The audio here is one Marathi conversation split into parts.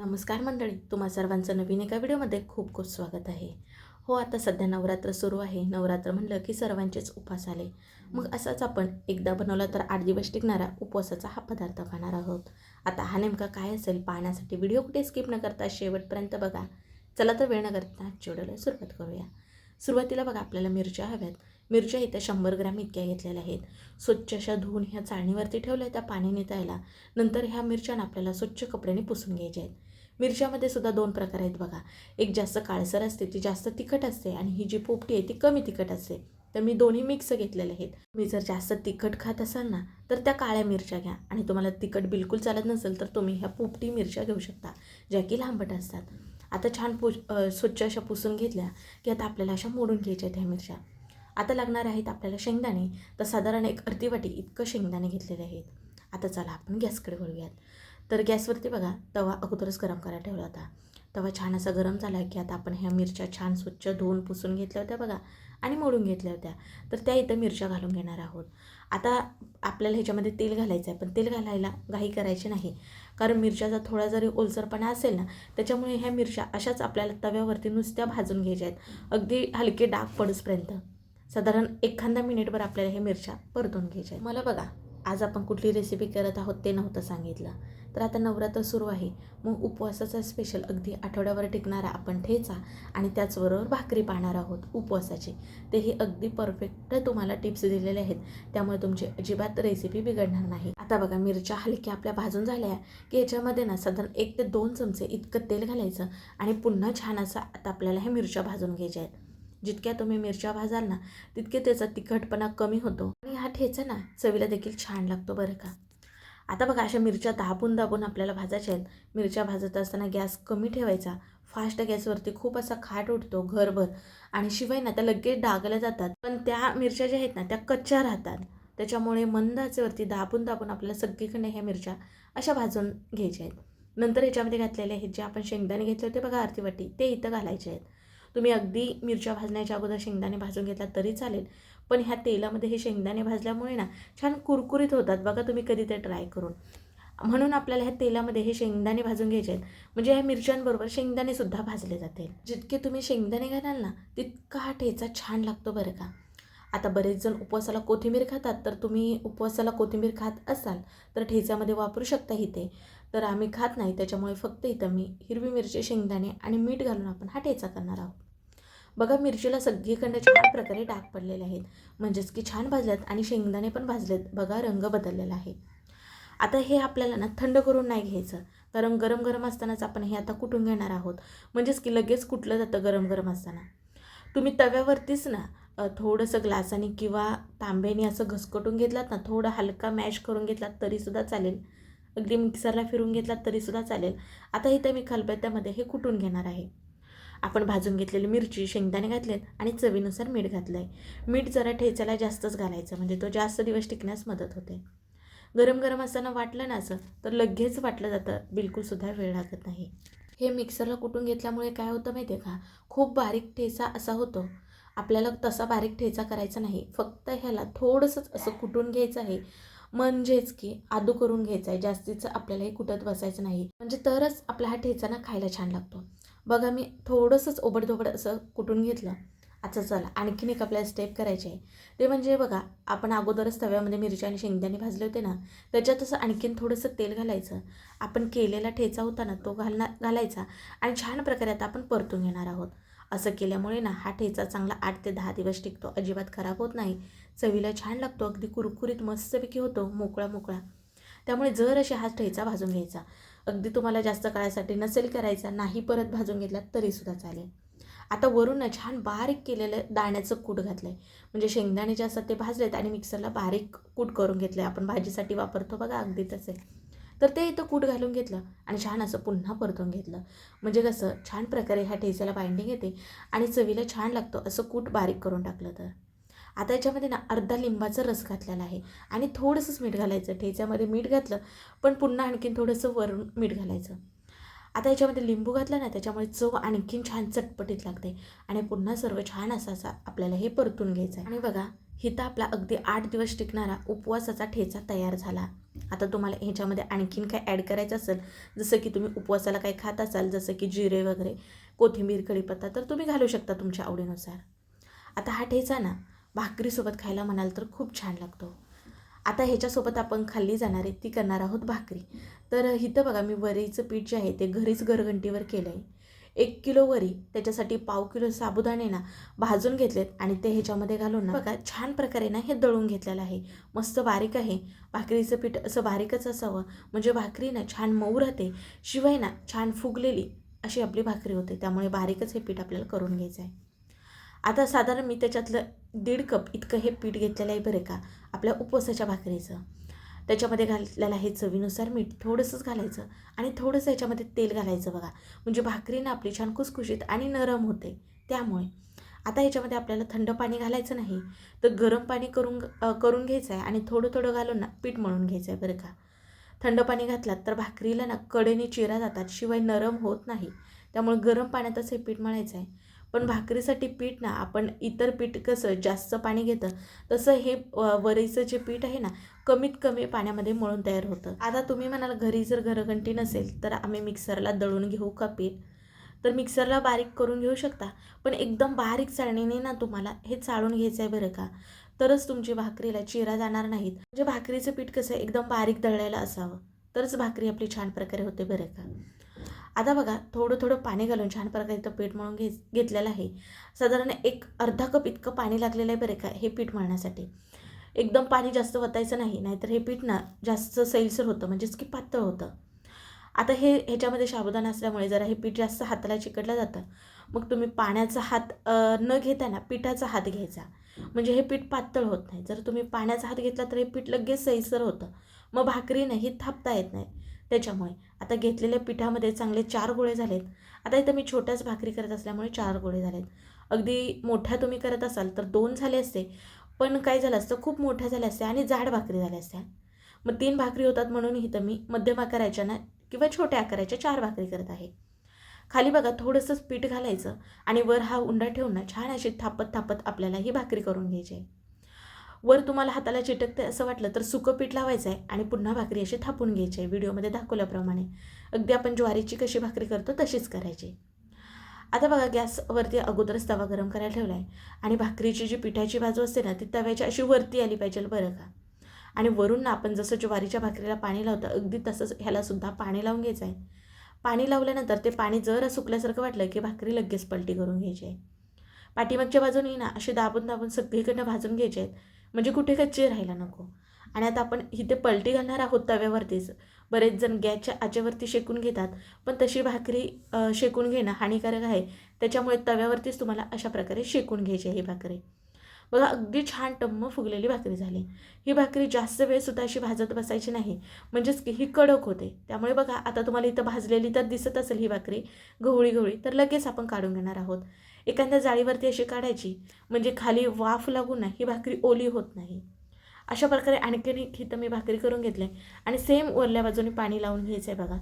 नमस्कार मंडळी तुम्हा सर्वांचं नवीन एका व्हिडिओमध्ये खूप खूप स्वागत आहे. हो आता सध्या नवरात्र सुरू आहे. नवरात्र म्हणलं की सर्वांचेच उपवास आले. मग असाच आपण एकदा बनवला तर आठ दिवस टिकणारा उपवासाचा हा पदार्थ खाणार आहोत. आता हा नेमका काय असेल पाहण्यासाठी व्हिडिओ कुठे स्किप न करता शेवटपर्यंत बघा. चला तर वेळ न करता आजच्या सुरुवात करूया. सुरुवातीला बघा आपल्याला मिरच्या हव्यात. मिरच्या इथं शंभर ग्रॅम इतक्या घेतलेल्या आहेत. स्वच्छ अशा धुवून ह्या चाळणीवरती ठेवल्या त्या पाणी नितायला नंतर ह्या मिरच्यानं आपल्याला स्वच्छ कपड्याने पुसून घ्यायच्या आहेत. मिरच्यामध्ये सुद्धा दोन प्रकार आहेत बघा. एक जास्त काळसर असते ती जास्त तिखट असते आणि ही जी पोपटी आहे ती कमी तिखट असते. तर मी दोन्ही मिक्स घेतलेले आहेत. मी जर जास्त तिखट खात असाल ना तर त्या काळ्या मिरच्या घ्या. आणि तुम्हाला तिखट बिलकुल चालत नसेल तर तुम्ही ह्या पोपटी मिरच्या घेऊ शकता ज्या की लांबट असतात. आता छान पु स्वच्छ अशा पुसून घेतल्या की आता आपल्याला अशा मोडून घ्यायच्या आहेत ह्या मिरच्या. आता लागणार आहेत आपल्याला शेंगदाणे. तर साधारण एक अर्धी वाटी इतकं शेंगदाणे घेतलेले आहेत. आता चला आपण गॅसकडे वळूयात. तर गॅसवरती बघा तवा अगोदरच गरम करायला ठेवला होता. तवा छान असा गरम झाला की आता आपण ह्या मिरच्या छान स्वच्छ धुवून पुसून घेतल्या होत्या बघा आणि मोडून घेतल्या होत्या. तर त्या इथं मिरच्या घालून घेणार आहोत. आता आपल्याला ह्याच्यामध्ये तेल घालायचं आहे पण तेल घालायला घाई करायची नाही. कारण मिरच्याचा थोडा जरी ओलसरपणा असेल ना त्याच्यामुळे ह्या मिरच्या अशाच आपल्याला तव्यावरती नुसत्या भाजून घ्यायच्या आहेत. अगदी हलके डाग पडूसपर्यंत. साधारण एखादा मिनिटभर आपल्याला हे मिरच्या परतून घ्यायच्या आहेत. मला बघा आज आपण कुठली रेसिपी करत आहोत ते नव्हतं सांगितलं. तर आता नवरात्र सुरू आहे. मग उपवासाचा स्पेशल अगदी आठवड्यावर टिकणारा आपण ठेचा आणि त्याचबरोबर भाकरी पाहणार आहोत उपवासाची. तेही अगदी परफेक्ट तुम्हाला टिप्स दिलेले आहेत. त्यामुळे तुमची अजिबात रेसिपी बिघडणार नाही. आता बघा मिरच्या हलक्या आपल्या भाजून झाल्या की याच्यामध्ये ना साधारण एक ते दोन चमचे इतकं तेल घालायचं आणि पुन्हा छान असं आता आपल्याला ह्या मिरच्या भाजून घ्यायच्या आहेत. जितक्या तुम्ही मिरच्या भाजाल ना तितके त्याचा तिखटपणा कमी होतो. आणि हा ठेचा ना चवीला देखील छान लागतो बरं का. आता बघा अशा मिरच्या दाबून दाबून आपल्याला भाजायच्या आहेत. मिरच्या भाजत असताना गॅस कमी ठेवायचा. फास्ट गॅसवरती खूप असा खाट उठतो घरभर. आणि शिवाय ना त्या लगेच डागल्या जातात. पण त्या मिरच्या ज्या आहेत ना त्या कच्च्या राहतात. त्याच्यामुळे मंद आचेवरती दाबून दाबून आपल्याला सगळीकडे ह्या मिरच्या अशा भाजून घ्यायच्या आहेत. नंतर ह्याच्यामध्ये घातलेले आहेत जे आपण शेंगदाणे घेतले होते बघा आरती वाटी ते इथं घालायचे आहेत. तुम्ही अगदी मिरच्या भाजण्याच्या अगोदर शेंगदाणे भाजून घेतला तरी चालेल. पण ह्या तेलामध्ये हे शेंगदाणे भाजल्यामुळे ना छान कुरकुरीत होतात. बघा तुम्ही कधी ते ट्राय करून. म्हणून आपल्याला ह्या तेलामध्ये हे शेंगदाणे भाजून घ्यायचे आहेत. म्हणजे ह्या मिरच्यांबरोबर शेंगदाणेसुद्धा भाजले जाते जितके तुम्ही शेंगदाणे घालाल ना तितका हा ठेचा छान लागतो बरं का. आता बरेच जण उपवासाला कोथिंबीर खातात. तर तुम्ही उपवासाला कोथिंबीर खात असाल तर ठेच्यामध्ये वापरू शकता इथे. तर आम्ही खात नाही त्याच्यामुळे फक्त इथं मी हिरवी मिरची शेंगदाणे आणि मीठ घालून आपण हा ठेचा करणार आहोत. बघा मिरचीला सगळीकडनं छान प्रकारे डाग पडलेले आहेत. म्हणजेच की छान भाजल्यात आणि शेंगदाणे पण भाजलेत. बघा रंग बदललेला आहे. आता हे आपल्याला ना थंड करून नाही घ्यायचं. कारण गरम गरम असतानाच आपण हे आता कुटून घेणार आहोत? म्हणजेच की लगेच कुठलं जातं गरम गरम असताना. तुम्ही तव्यावरतीच ना थोडंसं ग्लासाने किंवा तांब्याने असं घसकटून घेतलात ना थोडं हलका मॅश करून घेतलात तरीसुद्धा चालेल. अगदी मिक्सरला फिरून घेतलात तरीसुद्धा चालेल. आता इथं मी खलबत्त्यामध्ये हे कुटून घेणार आहे? आपण भाजून घेतलेली मिरची शेंगदाणे घातलेत आणि चवीनुसार मीठ घातलं आहे मीठ जरा ठेचायला जास्तच घालायचं म्हणजे तो जास्त दिवस टिकण्यास मदत होते. गरम गरम असताना वाटलं ना असं तर लगेच वाटलं जातं बिलकुलसुद्धा वेळ लागत नाही. हे मिक्सरला कुटून घेतल्यामुळे काय होतं माहिती आहे का? खूप बारीक ठेचा असा होतो. आपल्याला तसा बारीक ठेचा करायचा नाही. फक्त ह्याला थोडंसंच असं कुटून घ्यायचं आहे. म्हणजेच की आदू करून घ्यायचं आहे. जास्तीचं आपल्यालाही कुटत बसायचं नाही. म्हणजे तरच आपला हा ठेचा ना खायला छान लागतो. बघा मी थोडंसंच ओबडधोबड असं कुटून घेतलं. अच्छा चला आणखीन एक आपल्याला स्टेप करायची आहे. ते म्हणजे बघा आपण अगोदरच तव्यामध्ये मिरची आणि शेंगदाणे भाजले होते ना त्याच्यात असं आणखीन थोडंसं तेल घालायचं. आपण केलेला ठेचा होता ना तो घालणार घालायचा. आणि छान प्रकारे आता आपण परतून घेणार आहोत. असं केल्यामुळे ना हा ठेचा चांगला आठ ते दहा दिवस टिकतो. अजिबात खराब होत नाही. चवीला छान लागतो. अगदी कुरकुरीत मस्तपैकी होतो. मोकळा मोकळा. त्यामुळे जर असे हा ठेचा भाजून घ्यायचा. अगदी तुम्हाला जास्त काळासाठी नसेल करायचा नाही परत भाजून घेतला तरीसुद्धा चालेल. आता वरून ना छान बारीक केलेलं दाण्याचं कूट घातलं आहे म्हणजे शेंगदाणे जे असतात ते भाजलेत आणि मिक्सरला बारीक कूट करून घेतलं आहे आपण भाजीसाठी वापरतो बघा अगदी तसे. तर ते इथं कूट घालून घेतलं आणि छान असं पुन्हा परतून घेतलं. म्हणजे कसं छान प्रकारे ह्या ठेच्याला बाइंडिंग येते आणि चवीला छान लागतं असं कूट बारीक करून टाकलं तर. आता याच्यामध्ये ना अर्धा लिंबाचा रस घातलेला आहे आणि थोडंसंच मीठ घालायचं. ठेच्यामध्ये मीठ घातलं पण पुन्हा आणखीन थोडंसं वरून मीठ घालायचं. आता याच्यामध्ये लिंबू घातला ना त्याच्यामुळे चव आणखीन छान चटपटीत लागते आणि पुन्हा सर्व छान असा असा आपल्याला हे परतून घ्यायचं आहे आणि बघा हिता आपला अगदी आठ दिवस टिकणारा उपवासाचा ठेचा तयार झाला. आता तुम्हाला ह्याच्यामध्ये आणखीन काय ॲड करायचं असेल जसं की तुम्ही उपवासाला काही खात असाल जसं की जिरे वगैरे कोथिंबीर कढीपत्ता तर तुम्ही घालू शकता तुमच्या आवडीनुसार. आता हा ठेचा ना भाकरीसोबत खायला म्हणाल तर खूप छान लागतो. आता ह्याच्यासोबत आपण खाल्ली जाणारी ती करणार आहोत भाकरी. तर इथं बघा मी वरीचं पीठ जे आहे ते घरीच घरघंटीवर केलं आहे एक किलो वरी त्याच्यासाठी पाव किलो साबुदाणे ना भाजून घेतलेत आणि ते ह्याच्यामध्ये घालून ना बघा छान प्रकारे ना हे दळून घेतलेलं आहे. मस्त बारीक आहे. भाकरीचं पीठ असं बारीकच असावं. म्हणजे भाकरी ना छान मऊ राहते. शिवाय ना छान फुगलेली अशी आपली भाकरी होते. त्यामुळे बारीकच हे पीठ आपल्याला करून घ्यायचं आहे. आता साधारण मी त्याच्यातलं दीड कप इतकं हे पीठ घेतलेलं आहे बरं का आपल्या उपवासाच्या भाकरीचं. त्याच्यामध्ये घातलेलं आहे चवीनुसार मीठ. थोडंसंच घालायचं आणि थोडंसं याच्यामध्ये तेल घालायचं बघा. म्हणजे भाकरी ना आपली छान कुसकुशीत आणि नरम होते. त्यामुळे आता याच्यामध्ये आपल्याला थंड पाणी घालायचं नाही. तर गरम पाणी करून करून घ्यायचं आहे आणि थोडं थोडं घालून ना पीठ मळून घ्यायचं आहे बरं का. थंड पाणी घातलात तर भाकरीला ना कडेने चिरा जातात. शिवाय नरम होत नाही. त्यामुळे गरम पाण्यातच हे पीठ मळायचं आहे पण भाकरीसाठी पीठ ना आपण इतर पीठ कसं जास्त पाणी घेतं तसं हे वरीचं जे पीठ आहे ना कमीत कमी पाण्यामध्ये मळून तयार होतं. आता तुम्ही म्हणाल घरी जर घरघंटी नसेल तर आम्ही मिक्सरला दळून घेऊ का पीठ? तर मिक्सरला बारीक करून घेऊ शकता पण एकदम बारीक चाळणीने ना तुम्हाला हे चाळून घ्यायचं आहे बरं का? तरच तुमची भाकरीला चिरा जाणार नाहीत. म्हणजे भाकरीचं पीठ कसं एकदम बारीक दळलेलं असावं तरच भाकरी आपली छान प्रकारे होते बरं का? आता बघा थोडं थोडं पाणी घालून छान प्रकारे इथं पीठ मळून घे घेतलेलं आहे. साधारण एक अर्धा कप इतकं पाणी लागलेलं आहे बरं का हे पीठ मळण्यासाठी. एकदम पाणी जास्त वतायचं नाही नाहीतर हे पीठ ना जास्त सैलसर होतं म्हणजेच की पातळ होतं. आता हे ह्याच्यामध्ये साबुदाणा असल्यामुळे जरा हे पीठ जास्त हाताला चिकटलं जातं. मग तुम्ही पाण्याचा हात न घेताना पिठाचा हात घ्यायचा. म्हणजे हे पीठ पातळ होत नाही. जर तुम्ही पाण्याचा हात घेतला तर हे पीठ लगेच सैसर होतं. मग भाकरी नाही थापता येत नाही. त्याच्यामुळे. आता घेतलेल्या पिठामध्ये चांगले चार गोळे झालेत. आता इथं मी छोट्याच भाकरी करत असल्यामुळे चार गोळे झालेत. अगदी मोठ्या तुम्ही करत असाल तर दोन झाले असते. पण काय झालं असतं खूप मोठ्या झाल्या असत्या आणि जाड भाकरी झाल्या असत्या. मग तीन भाकरी होतात म्हणून इथं मी मध्यम आकाराच्या ना किंवा छोट्या आकाराच्या चार भाकरी करत आहे. खाली बघा थोडंसंच पीठ घालायचं आणि वर हा उंडा ठेवून ना छान अशी थापत थापत आपल्याला ही भाकरी करून घ्यायची आहे. वर तुम्हाला हाताला चिटकते असं वाटलं तर सुकं पीठ लावायचं आहे आणि पुन्हा भाकरी अशी थापून घ्यायची आहे. व्हिडिओमध्ये दाखवल्याप्रमाणे. अगदी आपण ज्वारीची कशी भाकरी करतो तशीच करायची. आता बघा गॅसवरती अगोदरच तवा गरम करायला ठेवला आहे आणि भाकरीची जी पिठाची बाजू असते ना ती तव्याची अशी वरती आली पाहिजे बरं का. आणि वरून ना आपण जसं ज्वारीच्या भाकरीला पाणी लावतं अगदी तसंच ह्यालासुद्धा पाणी लावून घ्यायचं आहे. पाणी लावल्यानंतर ते पाणी जर सुकल्यासारखं वाटलं की भाकरी लगेच पलटी करून घ्यायची आहे. पाठीमागच्या बाजूनी ना असे दाबून दाबून सगळीकडनं भाजून घ्यायचे आहेत. म्हणजे कुठे कच्ची राहायला नको. आणि आता आपण इथे पलटी घालणार आहोत तव्यावरतीच. बरेच जण गॅसच्या आचेवरती शेकून घेतात. पण तशी भाकरी शेकून घेणं हानिकारक आहे. त्याच्यामुळे तव्यावरतीच तुम्हाला अशा प्रकारे शेकून घ्यायची आहे ही भाकरी. बघा अगदी छान टम्म फुगलेली भाकरी झाली. ही भाकरी जास्त वेळसुद्धा अशी भाजत बसायची नाही. म्हणजेच की ही कडक होते. त्यामुळे बघा आता तुम्हाला इथं भाजलेली तर दिसत असेल ही भाकरी. गवळी गवळी तर लगेच आपण काढून घेणार आहोत. एखाद्या जाळीवरती अशी काढायची म्हणजे खाली वाफ लागून ना ही भाकरी ओली होत नाही. अशा प्रकारे आणखीन एक हिथं मी भाकरी करून घेतले आणि सेम ओरल्या बाजूने पाणी लावून घ्यायचं आहे बघा.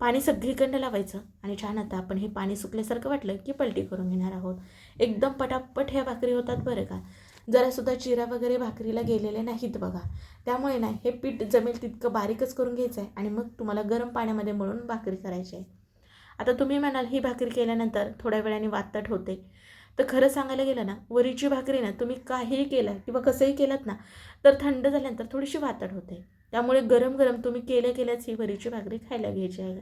पाणी सगळीकडनं लावायचं आणि छान आता आपण हे पाणी सुकल्यासारखं वाटलं की पलटी करून घेणार आहोत. एकदम पटापट ह्या भाकरी होतात बरं का. जरासुद्धा चिरा वगैरे भाकरीला गेलेले नाहीत बघा. त्यामुळे ना हे पीठ जमेल तितकं बारीकच करून घ्यायचं आहे आणि मग तुम्हाला गरम पाण्यामध्ये मळून भाकरी करायची आहे. आता तुम्ही म्हणाल ही भाकरी केल्यानंतर थोड्या वेळाने वातट होते. तर खरं सांगायला गेलं ना वरीची भाकरी ना तुम्ही काहीही केलं किंवा कसंही केलं ना तर थंड झाल्यानंतर थोडीशी वातट होते. त्यामुळे गरम गरम तुम्ही केल्या केल्याच ही वरीची भाकरी खायला घ्यायची आहे.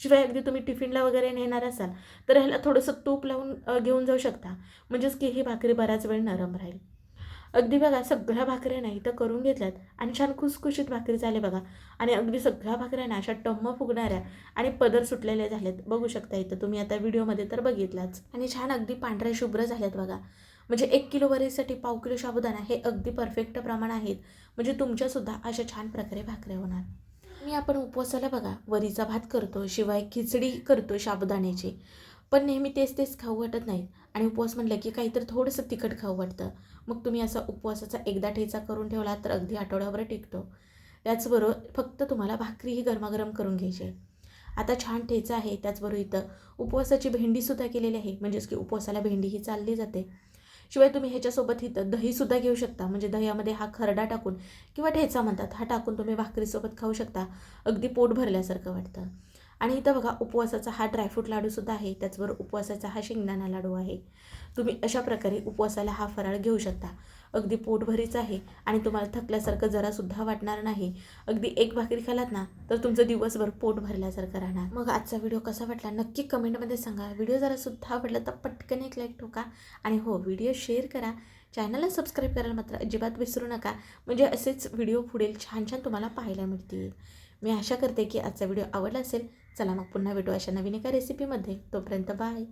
शिवाय अगदी तुम्ही टिफिनला वगैरे नेणार असाल तर ह्याला थोडंसं तूप लावून घेऊन जाऊ शकता. म्हणजेच की ही भाकरी बराच वेळ नरम राहील. अगदी बघा सगळ्या भाकऱ्या नाही इथं करून घेतल्यात. आणि छान खुसखुशीत भाकरी झाले बघा. आणि अगदी सगळ्या भाकऱ्या ना अशा टम्म फुगणाऱ्या आणि पदर सुटलेल्या झाल्यात बघू शकता इथं तुम्ही आता व्हिडिओमध्ये तर बघितलाच. आणि छान अगदी पांढऱ्या शुभ्र झाल्यात बघा. म्हणजे एक किलो वरीसाठी पाव किलो साबुदाणा हे अगदी परफेक्ट प्रमाण आहेत. म्हणजे तुमच्यासुद्धा अशा छान प्रकारे भाकऱ्या होणार. मी आपण उपवासाला बघा वरीचा भात करतो शिवाय खिचडी करतो साबुदाण्याची. पण नेहमी तेच तेच खाऊ वाटत नाही आणि उपवास म्हटलं की काहीतरी थोडंसं तिखट खाऊ वाटतं. मग तुम्ही असा उपवासाचा एकदा ठेचा करून ठेवला तर अगदी आठवड्याभर टिकतो. त्याचबरोबर फक्त तुम्हाला भाकरीही गरमागरम करून घ्यायची आहे. आता छान ठेचा आहे त्याचबरोबर इथं उपवासाची भेंडीसुद्धा केलेली आहे. म्हणजेच की उपवासाला भेंडी ही चालली जाते. शिवाय तुम्ही ह्याच्यासोबत इथं दहीसुद्धा घेऊ शकता. म्हणजे दह्यामध्ये हा खरडा टाकून किंवा ठेचा म्हणतात हा टाकून तुम्ही भाकरीसोबत खाऊ शकता. अगदी पोट भरल्यासारखं वाटतं. आणि इथं बघा उपवासाचा हा ड्रायफ्रूट लाडूसुद्धा आहे. त्याचबरोबर उपवासाचा हा शेंगदाणा लाडू आहे. तुम्ही अशा प्रकारे उपवासाला हा फराळ घेऊ शकता. अगदी पोटभरीच आहे आणि तुम्हाला थकल्यासारखं जरासुद्धा वाटणार नाही. अगदी एक भाकरी खालात ना तर तुमचं दिवसभर पोट भरल्यासारखं राहणार. मग आजचा व्हिडिओ कसा वाटला? नक्की कमेंटमध्ये सांगा. व्हिडिओ जरासुद्धा आवडला तर पटकन एक लाईक ठोका. आणि हो व्हिडिओ शेअर करा. चॅनलला सबस्क्राईब करायला मात्र अजिबात विसरू नका. म्हणजे असेच व्हिडिओ पुढील छान छान तुम्हाला पाहायला मिळतील. मी आशा करते की आजचा व्हिडिओ आवडला असेल. चला मग पुन्हा भेटू अशा नवीन एका रेसिपीमध्ये तोपर्यंत बाय